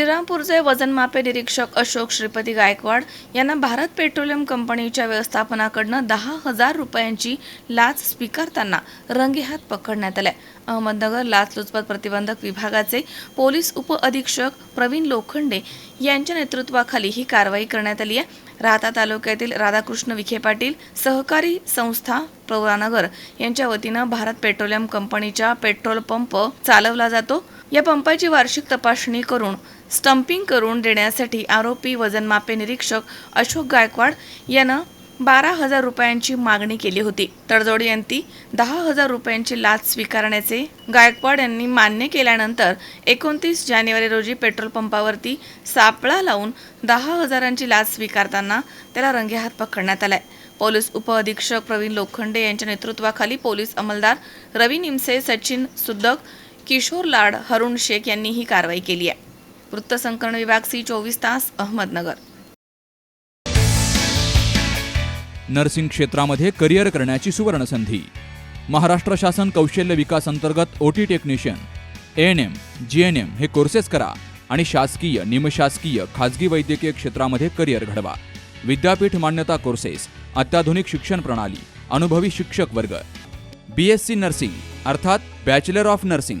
श्रीरामपूरचे वजनमापे निरीक्षक अशोक श्रीपती गायकवाड यांना भारत पेट्रोलियम कंपनीच्या व्यवस्थापनाकडनं दहा हजार रुपयांची लाच स्वीकारताना रंगेहात पकडण्यात आलाय. अहमदनगर लाचलुचपत प्रतिबंधक विभागाचे पोलीस उपअधीक्षक प्रवीण लोखंडे यांच्या नेतृत्वाखाली ही कारवाई करण्यात आली आहे. राहता तालुक्यातील राधाकृष्ण विखे पाटील सहकारी संस्था प्रवरानगर यांच्या वतीनं भारत पेट्रोलियम कंपनीच्या पेट्रोल पंप चालवला जातो. या पंपाची वार्षिक तपासणी करून स्टंपिंग करून देण्यासाठी आरोपी वजनमापे निरीक्षक अशोक गायकवाड यानं बारा हजार रुपयांची मागणी केली होती. तडजोड यांनी दहा हजार रुपयांची लाच स्वीकारण्याचे गायकवाड यांनी मान्य केल्यानंतर एकोणतीस जानेवारी रोजी पेट्रोल पंपावरती सापळा लावून दहा हजारांची लाच स्वीकारताना त्याला रंगेहात पकडण्यात आलाय. पोलीस उपअधीक्षक प्रवीण लोखंडे यांच्या नेतृत्वाखाली पोलीस अंमलदार रवी निमसे सचिन सुद्दक किशोर लाड हरुण शेख यांनी ही कारवाई केली आहे. वृत्तसंकलन विभाग सी चोवीस तास अहमदनगर. नर्सिंग क्षेत्रामध्ये करिअर करण्याची सुवर्णसंधी. महाराष्ट्र शासन कौशल्य विकास अंतर्गत OT technician A N M G N M हे कोर्सेस करा आणि शासकीय निमशासकीय खाजगी वैद्यकीय क्षेत्रामध्ये करिअर घडवा. विद्यापीठ मान्यता कोर्सेस अत्याधुनिक शिक्षण प्रणाली अनुभवी शिक्षक वर्ग. बी एस सी नर्सिंग अर्थात बॅचलर ऑफ नर्सिंग.